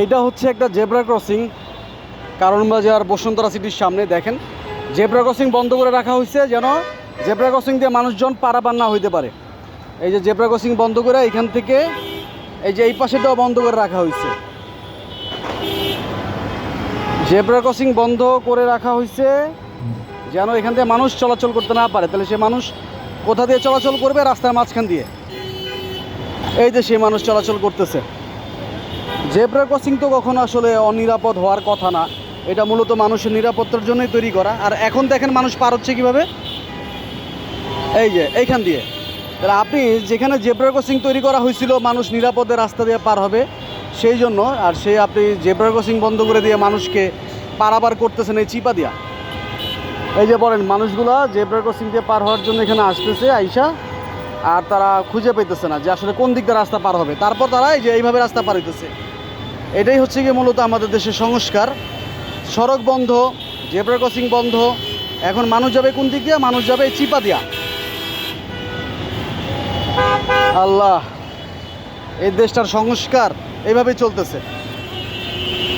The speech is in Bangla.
এইটা হচ্ছে একটা জেব্রা ক্রসিং। কারণ বাজার বসুন্ধরা সিটির সামনে, দেখেন। জেব্রা ক্রসিং বন্ধ করে রাখা হয়েছে যেন জেব্রা ক্রসিং দিয়ে মানুষজন পারাপার না হইতে পারে। এই যে জেব্রা ক্রসিং বন্ধ করে এখান থেকে এই যে এই পাশেটাও বন্ধ করে রাখা হয়েছে। জেব্রা ক্রসিং বন্ধ করে রাখা হয়েছে যেন এখান থেকে মানুষ চলাচল করতে না পারে। তাহলে সে মানুষ কোথা দিয়ে চলাচল করবে? রাস্তার মাঝখান দিয়ে। এই যে সে মানুষ চলাচল করতেছে। জেব্রা ক্রসিং তো কখনো আসলে অনিরাপদ হওয়ার কথা না। এটা মূলত মানুষের নিরাপত্তার জন্যই তৈরি করা। আর এখন দেখেন মানুষ পার হচ্ছে কীভাবে? এই যে, এইখান দিয়ে। তাহলে আপনি যেখানে জেব্রা ক্রসিং তৈরি করা হয়েছিল, মানুষ নিরাপদে রাস্তা দিয়ে পার হবে। সেই জন্য আর সে আপনি জেব্রা ক্রসিং বন্ধ করে দিয়ে মানুষকে পারাবার করতেছেন এই চিপা দিয়া। এই যে বলেন, মানুষগুলা জেব্রা ক্রসিং দিয়ে পার হওয়ার জন্য এখানে আসতেছে, আইসা, আর তারা খুঁজে পেতেছে না যে আসলে কোন দিক দিয়ে রাস্তা পার হবে। তারপর তারা এই যে এইভাবে রাস্তা পার হইতেছে। এটাই হচ্ছে গিয়ে মূলত আমাদের দেশের সংস্কার। সড়ক বন্ধ, জেব্রা ক্রসিং বন্ধ, এখন মানুষ যাবে কোন দিক দিয়ে? মানুষ যাবে চিপা দিয়া। আল্লাহ, এই দেশটার সংস্কার এইভাবেই চলতেছে।